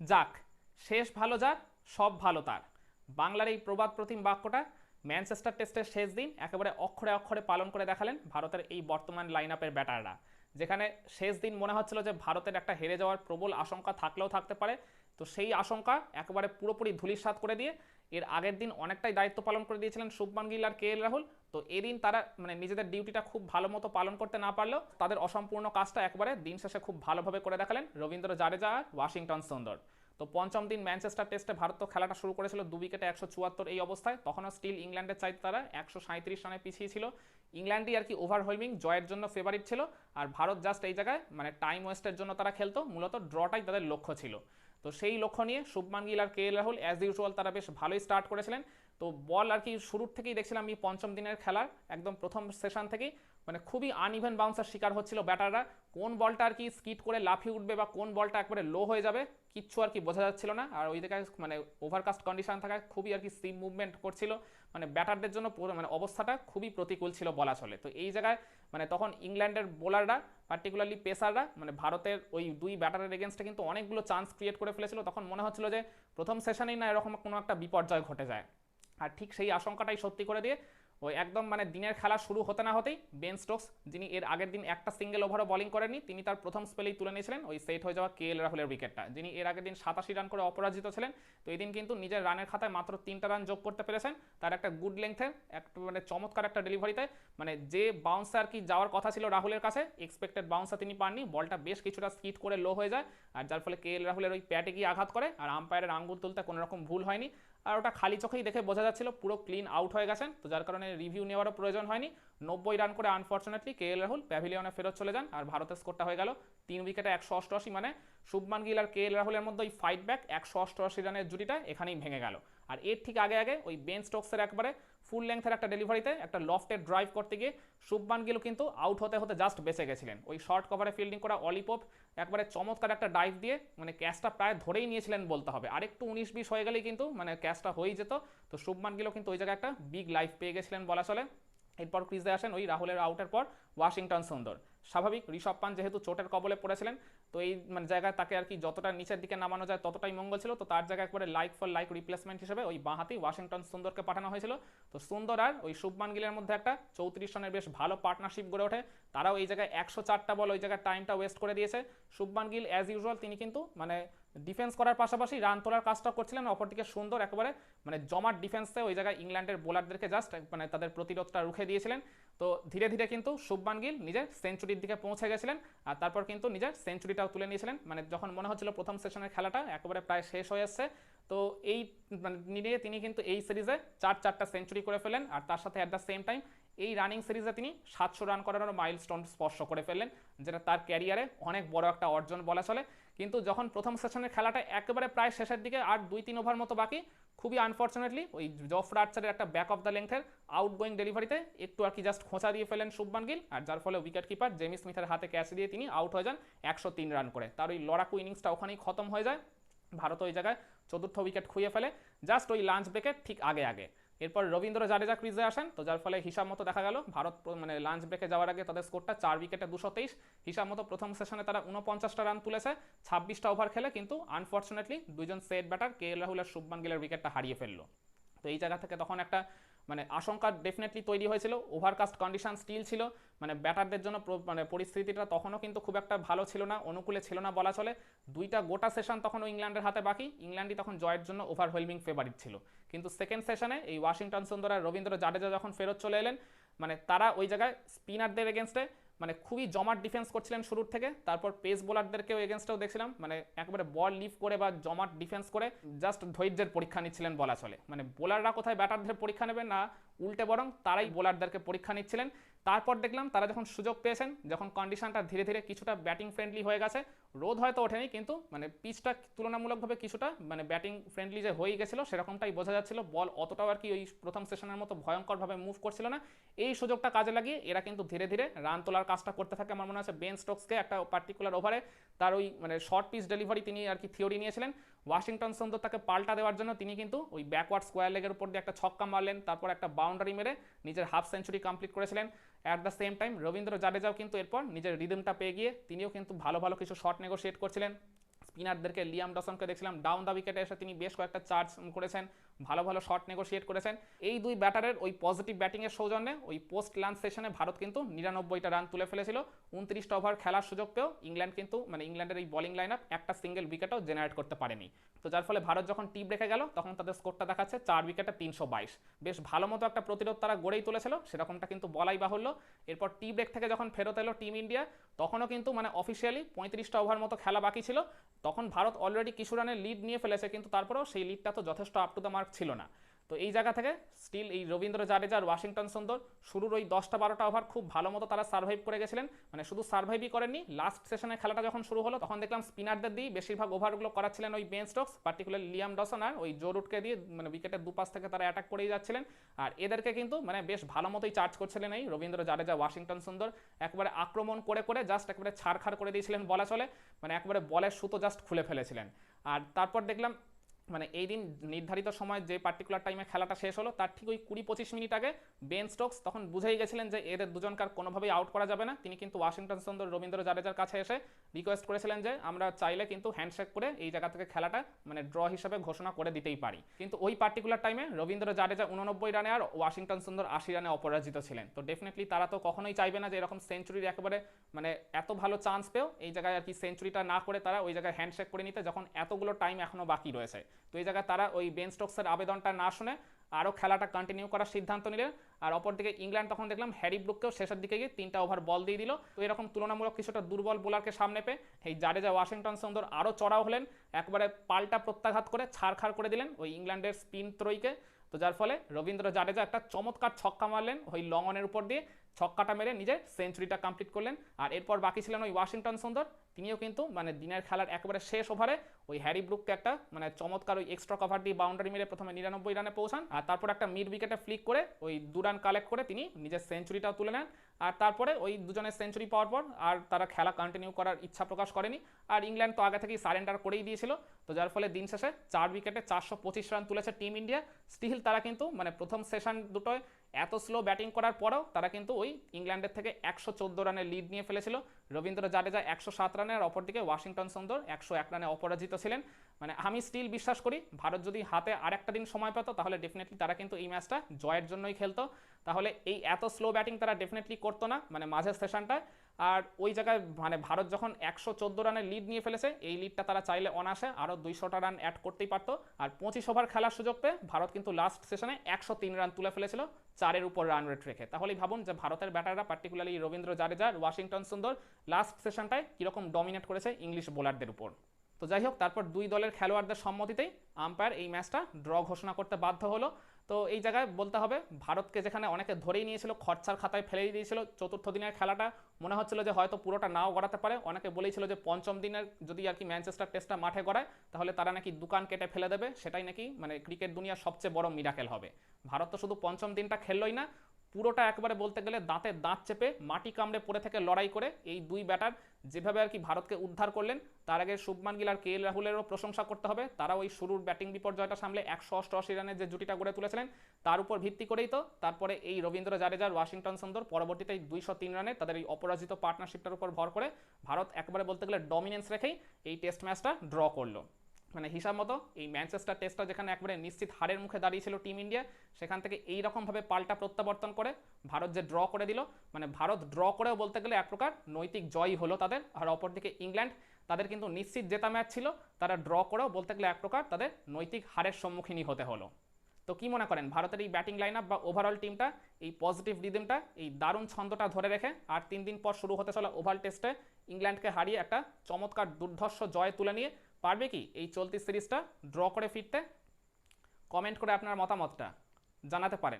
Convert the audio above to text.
যাক, শেষ ভালো যাক, সব ভালো তার। বাংলার এই প্রবাদ প্রতিম বাক্যটা ম্যানচেস্টার টেস্টের শেষ দিন একেবারে অক্ষরে অক্ষরে পালন করে দেখালেন ভারতের এই বর্তমান লাইন আপের ব্যাটাররা যেখানে শেষ দিন মনে হচ্ছিল যে ভারতের একটা হেরে যাওয়ার প্রবল আশঙ্কা থাকলেও থাকতে পারে তো সেই আশঙ্কা একেবারে পুরোপুরি ধুলিস্বাত করে দিয়ে এর আগের দিন অনেকটাই দায়িত্ব পালন করে দিয়েছিলেন শুভমান গিল আর কে এল রাহুল। তো এদিন তারা মানে নিজেদের ডিউটিটা খুব ভালো মতো পালন করতে না পারলেও তাদের অসম্পূর্ণ কাজটা একবারে দিন শেষে খুব ভালোভাবে করে দেখালেন রবীন্দ্র জাডেজা আর ওয়াশিংটন সুন্দর। তো পঞ্চম দিন ম্যানচেস্টার টেস্টে ভারত তো খেলাটা শুরু করেছিল দু উইকেটে একশো চুয়াত্তর এই অবস্থায়। তখনও স্টিল ইংল্যান্ডের চাইতে তারা একশো সাঁত্রিশ রানে পিছিয়ে ছিল। ইংল্যান্ডই আর কি ওভারহোলমিং জয়ের জন্য ফেভারিট ছিল। আর ভারত জাস্ট এই জায়গায় মানে টাইম ওয়েস্টের জন্য তারা খেলতো। মূলত ড্রটাই তাদের লক্ষ্য ছিল। তো সেই লক্ষ্য নিয়ে শুভমান গিল আর K L Rahul as usual তারা বেশ ভালোই স্টার্ট করেছিলেন। তো বল আর কি শুরুর থেকেই দেখছিলাম আমি পঞ্চম দিনের খেলার, একদম প্রথম সেশন থেকেই। মানে খুবই আনইভেন বাউন্সার শিকার হচ্ছিল ব্যাটাররা। কোন বলটা আর কি স্কিট করে লাফিয়ে উঠবে বা কোন বলটা একবারে লো হয়ে যাবে কিচ্ছু আর কি বোঝা যাচ্ছিল না। আর ওই জায়গায় মানে ওভারকাস্ট কন্ডিশন থাকায় খুবই আর কি সিম মুভমেন্ট করছিল। মানে ব্যাটারদের জন্য মানে অবস্থাটা খুবই প্রতিকূল ছিল বলা চলে। তো এই জায়গায় মানে তখন ইংল্যান্ডের বোলাররা পার্টিকুলারলি পেসাররা মানে ভারতের ওই দুই ব্যাটারের এগেনস্টে কিন্তু অনেকগুলো চান্স ক্রিয়েট করে ফেলেছিল। তখন মনে হচ্ছিল যে, প্রথম সেশনেই না এরকম কোনো একটা বিপর্যয় ঘটে যায়। আর ঠিক সেই আশঙ্কাটাই সত্যি করে দিয়ে ওই একদম মানে দিনের খেলা শুরু হতে না হতেই বেন স্টোকস, যিনি এর আগের দিন একটা সিঙ্গেল ওভারও বলিং করেননি, তিনি তার প্রথম স্পেলেই তুলে নিয়েছিলেন ওই সেট হয়ে যাওয়া কে এল রাহুলের উইকেটটা যিনি এর আগের দিন সাতাশি রান করে অপরাজিত ছিলেন, তো এই দিন কিন্তু নিজের রানের খাতায় মাত্র তিনটা রান যোগ করতে পেরেছেন। তার একটা গুড লেংথের একটা মানে চমৎকার একটা ডেলিভারিতে মানে যে বাউন্সে আর কি যাওয়ার কথা ছিল রাহুলের কাছে এক্সপেক্টেড বাউন্সা তিনি পাননি, বলটা বেশ কিছুটা স্কিট করে লো হয়ে যায়, আর যার ফলে কে এল রাহুলের ওই প্যাটে গিয়ে আঘাত করে, আর আম্পায়ারের আঙ্গুল তুলতে কোনো রকম ভুল হয়নি। আর ওটা খালি চোখেই দেখে বোঝা যাচ্ছিল, পুরো ক্লিন আউট হয়ে গেছেন। তো যার কারণে রিভিউ নেওয়ারও প্রয়োজন হয়নি। নব্বই রান করে আনফর্চুনেটলি কে এল রাহুল প্যাভিলিয়নে ফেরত চলে যান। আর ভারতের স্কোরটা হয়ে গেল তিন উইকেটে একশো অষ্টআশি মানে শুভমান গিল আর কে এল রাহুলের মধ্যে ওই ফাইট ব্যাক একশো অষ্টআশি রানের জুটিটা এখানেই ভেঙে গেল। আর এর ঠিক আগে আগে ওই বেন স্টোকসের একবারে ফুল লেংথের একটা ডেলিভারিতে একটা লফটে ড্রাইভ করতে গিয়ে শুভমান গিল কিন্তু আউট হতে হতে জাস্ট বেঁচে গেছিলেন। ওই শর্ট কভারে ফিল্ডিং করা অলিপপ একবারে চমৎকার একটা ডাইভ দিয়ে মানে ক্যাচটা প্রায় ধরেই নিয়েছিলেন বলতে হবে। আরেকটু উনিশ বিশ হয়ে গেলেই কিন্তু মানে ক্যাচটা হয়েই যেত। তো শুভমান গিলও কিন্তু ওই জায়গায় একটা বিগ লাইফ পেয়ে গেছিলেন বলা চলে। এরপর ক্রিজে আসেন ওই রাহুলের আউটের পর ওয়াশিংটন সুন্দর। স্বাভাবিক, ঋষভ পান যেহেতু চোটের কবলে পড়েছিলেন, তো এই মানে জায়গায় তাকে আর কি যতটা নিচের দিকে নামানো যায় ততটাই মঙ্গল ছিল, তো তার জায়গায় একবারে লাইক ফর লাইক রিপ্লেসমেন্ট হিসেবে ওই বাঁহাতি ওয়াশিংটন সুন্দরকে পাঠানো হয়েছিল। তো সুন্দর আর ওই শুভমান গিলের মধ্যে একটা চৌত্রিশ রানের বেশ ভালো পার্টনারশিপ গড়ে ওঠে। তারাও এই জায়গায় একশো চারটা বল, ওই জায়গায় টাইমটা ওয়েস্ট করে দিয়েছে। শুভমান গিল অ্যাজ ইউজুয়াল তিনি কিন্তু মানে ডিফেন্স করার পাশাপাশি রান তোলার কাজটা করছিলেন। অপরদিকে সুন্দর একেবারে মানে জমাট ডিফেন্সে ওই জায়গায় ইংল্যান্ডের বোলারদেরকে জাস্ট মানে তাদের প্রতিরোধটা রুখে দিয়েছিলেন। তো ধীরে ধীরে কিন্তু শুভমান গিল নিজের সেঞ্চুরির দিকে পৌঁছে গেছিলেন আর তারপর কিন্তু নিজের সেঞ্চুরিটাও তুলে নিয়েছিলেন। মানে যখন মনে হচ্ছিল প্রথম সেশনের খেলাটা একেবারে প্রায় শেষ হয়ে এসছে তো এই মানে নিয়ে তিনি কিন্তু এই সিরিজে চার চারটা সেঞ্চুরি করে ফেলেন আর তার সাথে অ্যাট দ্য সেম টাইম এই রানিং সিরিজে তিনি সাতশো রান করানোর মাইলস্টোন স্পর্শ করে ফেললেন, যেটা তার ক্যারিয়ারে অনেক বড় একটা অর্জন বলা চলে। কিন্তু যখন প্রথম সেশনের খেলাটা একেবারে প্রায় শেষের দিকে আর দুই তিন ওভার মতো বাকি, খুবই আনফর্চুনেটলি ওই জফ রার্চারের একটা ব্যাক অফ দ্য লেংথের আউট গোয়িং ডেলিভারিতে একটু আর কি জাস্ট খোঁচা দিয়ে ফেলেন শুভমান গিল, আর যার ফলে উইকেট কিপার জেমি স্মিথের হাতে ক্যাচ দিয়ে তিনি আউট হয়ে যান একশো তিন রান করে। তার ওই লড়াকু ইনিংসটা ওখানেই খতম হয়ে যায়। ভারত ওই জায়গায় চতুর্থ উইকেট খুঁয়ে ফেলে জাস্ট ওই লাঞ্চ ব্রেকের ঠিক আগে আগে। এরপর রবীন্দ্র জাডেজা ক্রিজে আসেন, তো যার ফলে হিসাব মতো দেখা গেল। ভারত মানে লাঞ্চ ব্রেকে যাওয়ার আগে তাদের স্কোরটা চার উইকেটে দুশো তেইশ। হিসাব মতো প্রথম সেশনে তারা উনপঞ্চাশটা রান তুলেছে, ছাব্বিশটা ওভার খেলে, কিন্তু আনফর্চুনেটলি দুজন সেট ব্যাটার কে রাহুল আর শুভমান গিলের উইকেটটা হারিয়ে ফেলল। তো এই জায়গা থেকে তখন একটা মানে আশঙ্কা ডেফিনেটলি তৈরি হয়েছিল। ওভারকাস্ট কন্ডিশন স্টিল ছিল। মানে ব্যাটারদের জন্য মানে পরিস্থিতিটা তখনও কিন্তু খুব একটা ভালো ছিল না, অনুকূলে ছিল না বলা চলে। দুইটা গোটা সেশন তখনও ইংল্যান্ডের হাতে বাকি। ইংল্যান্ডই তখন জয়ের জন্য ওভারওয়েলমিং ফেভারিট ছিল। কিন্তু সেকেন্ড সেশনে এই ওয়াশিংটন সুন্দর আর রবীন্দ্র জাডেজা যখন ফেরত চলে এলেন মানে তারা ওই জায়গায় স্পিনারদের এগেনস্টে মানে খুবই জমাট ডিফেন্স করছিলেন শুরুর থেকে, তারপর পেস বোলারদেরকেও এগেনস্টেও দেখছিলাম মানে একবারে বল লিভ করে বা জমাট ডিফেন্স করে জাস্ট ধৈর্যের পরীক্ষা নিচ্ছিলেন বলা চলে মানে বোলাররা কোথায় ব্যাটারদের পরীক্ষা নেবে না উল্টে বরং তারাই বোলারদেরকে পরীক্ষা নিচ্ছিলেন। তারপর দেখলাম তারা যখন সুযোগ পেয়েছেন যখন কন্ডিশনটা ধীরে ধীরে কিছুটা ব্যাটিং ফ্রেন্ডলি হয়ে গেছে রোদ হয়তো ওঠেনি কিন্তু মানে পিচটা তুলনামূলকভাবে কিছুটা মানে ব্যাটিং ফ্রেন্ডলি যে হয়ে গেছিল সেরকমটাই বোঝা যাচ্ছিল। বল অতটাও আর কি ওই প্রথম সেশনের মতো ভয়ঙ্করভাবে মুভ করছিল না। এই সুযোগটা কাজে লাগিয়ে এরা কিন্তু ধীরে ধীরে রান তোলার কাজটা করতে থাকে আমার মনে আছে বেন স্টোকসকে একটা পার্টিকুলার ওভারে তার ওই মানে শর্ট পিচ ডেলিভারি তিনি আর কি থিওরি নিয়েছিলেন। ওয়াশিংটন সুন্দর তাকে পাল্টা দেওয়ার জন্য তিনি কিন্তু ওই ব্যাকওয়ার্ড স্কোয়ার লেগের উপর দিয়ে একটা ছক্কা মারলেন, তারপর একটা বাউন্ডারি মেরে নিজের হাফ সেঞ্চুরি কমপ্লিট করেছিলেন। At the same time Ravindra জাডেজাও কিন্তু এরপর নিজের রিদমটা পেয়ে গিয়ে তিনিও কিন্তু ভালো ভালো কিছু শট নেগোশিয়েট করছিলেন। স্পিনারদেরকে লিয়াম ডসনকে দেখছিলাম ডাউন দ্য উইকেটে এসে তিনি বেশ কয়েকটা চার্জ করেছেন। ভালো ভালো শট নেগোশিয়েট করেছেন। এই দুই ব্যাটারের ওই পজিটিভ ব্যাটিংয়ের সৌজন্যে ওই পোস্ট লাঞ্চ সেশনে ভারত কিন্তু নিরানব্বইটা রান তুলে ফেলেছিল। উনত্রিশটা ওভার খেলার সুযোগ পেয়েও ইংল্যান্ড কিন্তু মানে ইংল্যান্ডের এই বলিং লাইন একটা সিঙ্গেল উইকেটও জেনারেট করতে পারেনি। তো যার ফলে ভারত যখন টিপ রেখে গেল, তখন তাদের স্কোরটা দেখাচ্ছে চার উইকেটে তিনশো বাইশ। বেশ ভালো মতো একটা প্রতিরোধ তারা গড়েই তুলেছিল, সেরকমটা কিন্তু বলাই বাহুল্য। এরপর টি ব্রেক থেকে যখন ফেরত এলো টিম ইন্ডিয়া তখনও কিন্তু মানে অফিসিয়ালি পঁয়ত্রিশটা ওভার মতো খেলা বাকি ছিল। তখন ভারত অলরেডি কিছু রানের লিড নিয়ে ফেলেছে, কিন্তু তারপরেও সেই লিডটা তো যথেষ্ট আপ টু দ্য মার্ক ছিল না। তো এই জায়গা থেকে স্টিল এই রবীন্দ্র জাডেজা আর ওয়াশিংটন সুন্দর। শুরুর ওই দশটা বারোটা ওভার খুব ভালো মতো তারা সার্ভাইভ করে গেছিলেন। মানে শুধু সার্ভাইভই করেননি লাস্ট সেশনে খেলাটা যখন শুরু হলো, তখন দেখলাম স্পিনারদের দিয়ে বেশিরভাগ ওভারগুলো করাচ্ছিলেন ওই Ben Stokes particular Liam Dawson আর ওই জোরুটকে দিয়ে মানে উইকেটের দুপাশ থেকে তারা অ্যাটাক করেই যাচ্ছিলেন। আর এদেরকে কিন্তু মানে বেশ ভালো মতোই চার্জ করছিলেন এই রবীন্দ্র জাডেজা ওয়াশিংটন সুন্দর। একবারে আক্রমণ করে করে জাস্ট একবারে ছাড়খাড় করে দিয়েছিলেন বলা চলে। মানে একবারে বলের সুতো জাস্ট খুলে ফেলেছিলেন। আর তারপর দেখলাম মানে এই দিন নির্ধারিত সময় যে পার্টিকুলার টাইমে খেলাটা শেষ হলো, তার ঠিক ওই কুড়ি পঁচিশ মিনিট আগে বেন স্টোকস তখন বুঝেই গেছিলেন যে এদের দুজনকার কোনোভাবেই আউট করা যাবে না। তিনি কিন্তু ওয়াশিংটন সুন্দর রবীন্দ্র জাডেজার কাছে এসে রিকোয়েস্ট করেছিলেন যে আমরা চাইলে কিন্তু হ্যান্ডশেক করে এই জায়গা থেকে খেলাটা মানে ড্র হিসাবে ঘোষণা করে দিতেই পারি। কিন্তু ওই পার্টিকুলার টাইমে রবীন্দ্র জাডেজা উননব্বই রানে আর ওয়াশিংটন সুন্দর আশি রানে অপরাজিত ছিলেন। তো ডেফিনেটলি তারা তো কখনোই চাইবে না যে এরকম সেঞ্চুরির একেবারে মানে এত ভালো চান্স পেও এই জায়গায় আর কি সেঞ্চুরিটা না করে তারা ওই জায়গায় হ্যান্ডশেক করে নিতে, যখন এতগুলো টাইম এখনও বাকি রয়েছে। তো এই জায়গায় তারা ওই বেন স্টোকসের আবেদনটা না শুনে আরও খেলাটা কন্টিনিউ করার সিদ্ধান্ত নিলেন। আর অপরদিকে ইংল্যান্ড তখন দেখলাম হ্যারি ব্রুককেও শেষের দিকে গিয়ে তিনটা ওভার বল দিয়ে দিল। তো এরকম তুলনামূলক কিছুটা দুর্বল বোলারকে সামনে পেয়ে এই জাডেজা ওয়াশিংটন সুন্দর আরও চড়াও হলেন। একবারে পাল্টা প্রত্যাঘাত করে ছাড়খাড় করে দিলেন ওই ইংল্যান্ডের স্পিন ত্রয়ীকে। তো যার ফলে রবীন্দ্র জাডেজা একটা চমৎকার ছক্কা মারলেন ওই লং অনের উপর দিয়ে। ছক্কাটা মেরে নিজের সেঞ্চুরিটা কমপ্লিট করলেন। আর এরপর বাকি ছিলেন ওই ওয়াশিংটন সুন্দর। তিনিও কিন্তু মানে দিনের খেলার একেবারে শেষ ওভারে ওই হ্যারি ব্রুককে একটা মানে চমৎকার ওই এক্সট্রা কভার দিয়ে বাউন্ডারি মেরে প্রথমে নিরানব্বই রানে পৌঁছান। আর তারপর একটা মিড উইকেটে ফ্লিক করে ওই দু রান কালেক্ট করে তিনি নিজের সেঞ্চুরিটাও তুলে নেন। আর তারপরে ওই দুজনের সেঞ্চুরি পাওয়ার পর আর তারা খেলা কন্টিনিউ করার ইচ্ছা প্রকাশ করেনি। আর ইংল্যান্ড তো আগে থেকেই সারেন্ডার করেই দিয়েছিল। তো যার ফলে দিন শেষে চার উইকেটে চারশো পঁচিশ রান তুলেছে টিম ইন্ডিয়া স্টিল তারা কিন্তু মানে প্রথম সেশন দুটোয় এত স্লো ব্যাটিং করার পরেও তারা কিন্তু ওই ইংল্যান্ডের থেকে একশো চোদ্দ রানের লিড নিয়ে ফেলেছিল। রবীন্দ্র জাডেজা একশো সাত রানে আর অপরদিকে ওয়াশিংটন সুন্দর একশো এক রানে অপরাজিত ছিলেন। মানে আমি স্টিল বিশ্বাস করি, ভারত যদি হাতে আর একটা দিন সময় পেত, তাহলে ডেফিনেটলি তারা কিন্তু এই ম্যাচটা জয়ের জন্যই খেলতো। তাহলে এই এত স্লো ব্যাটিং তারা ডেফিনেটলি করতো না মানে মাঝের সেশনটায় আর ওই জায়গায় মানে ভারত যখন একশো চোদ্দ রানের লিড নিয়ে ফেলেছে, এই লিডটা তারা চাইলে অনাসে আরও দুইশোটা রান অ্যাড করতেই পারতো। আর পঁচিশ ওভার খেলার সুযোগ পেয়ে ভারত কিন্তু লাস্ট সেশনে একশো তিন রান তুলে ফেলেছিল চারের উপর রান রেট রেখে। তাহলেই ভাবুন যে ভারতের ব্যাটাররা particularly Ravindra Jadeja, Washington Sundar last সেশনটায় কীরকম ডমিনেট করেছে ইংলিশ বোলারদের উপর। তো যাই হোক, তারপর দুই দলের খেলোয়াড়দের সম্মতিতেই আম্পায়ার এই ম্যাচটা ড্র ঘোষণা করতে বাধ্য হলো। তো এই জায়গায় বলতে হবে, ভারতকে যেখানে অনেকে ধরেই নিয়েছিল, খরচার খাতায় ফেলেই দিয়েছিল, চতুর্থ দিনের খেলাটা, মনে হচ্ছিল যে হয়তো পুরোটা নাও গড়াতে পারে। অনেকে বলেছিল যে পঞ্চম দিনের যদি আর কি ম্যানচেস্টার টেস্টটা মাঠে গড়ায়, তাহলে তারা নাকি দোকান কেটে ফেলে দেবে। সেটাই নাকি মানে ক্রিকেট দুনিয়ার সবচেয়ে বড় মিরাকেল হবে। ভারত তো শুধু পঞ্চম দিনটা খেললোই না, পুরোটা একবারে বলতে গেলে দাঁতে দাঁত চেপে মাটি কামড়ে পড়ে থেকে লড়াই করে এই দুই ব্যাটার যেভাবে আর কি ভারতকে উদ্ধার করলেন, তার আগে শুভমান গিল আর কে এল রাহুলেরও প্রশংসা করতে হবে। তারা ওই শুরুর ব্যাটিং বিপর্যয়টা সামলে একশো অষ্টআশি রানের যে জুটিটা গড়ে তুলেছিলেন, তার উপর ভিত্তি করেই তো তারপরে এই রবীন্দ্র জাডেজার ওয়াশিংটন সুন্দর পরবর্তীতে এই দুইশো তিন রানে তাদের এই অপরাজিত পার্টনারশিপটার উপর ভর করে ভারত একবারে বলতে গেলে ডমিনেন্স রেখেই এই টেস্ট ম্যাচটা ড্র করল। মানে হিসাব মতো এই ম্যানচেস্টার টেস্টটা যেখানে একবারে নিশ্চিত হারের মুখে দাঁড়িয়েছিল টিম ইন্ডিয়া, সেখান থেকে এই রকমভাবে পাল্টা প্রত্যাবর্তন করে ভারত যে ড্র করে দিল মানে ভারত ড্র করেও বলতে গেলে এক প্রকার নৈতিক জয়ই হলো তাদের। আর অপরদিকে ইংল্যান্ড, তাদের কিন্তু নিশ্চিত জেতা ম্যাচ ছিল, তারা ড্র করেও বলতে গেলে এক প্রকার তাদের নৈতিক হারের সম্মুখীনই হতে হলো। তো কি মনে করেন, ভারতের এই ব্যাটিং লাইন আপ বা ওভারঅল টিমটা এই পজিটিভ রিদমটা এই দারুণ ছন্দটা ধরে রেখে আর তিন দিন পর শুরু হতে চলা ওভাল টেস্টে ইংল্যান্ডকে হারিয়ে একটা চমৎকার দুর্ধর্ষ জয় তুলে নিয়ে পারবে কি এই চলতি সিরিজটা? ড্র করে ফিরতে? কমেন্ট করে আপনার মতামতটা জানাতে পারেন।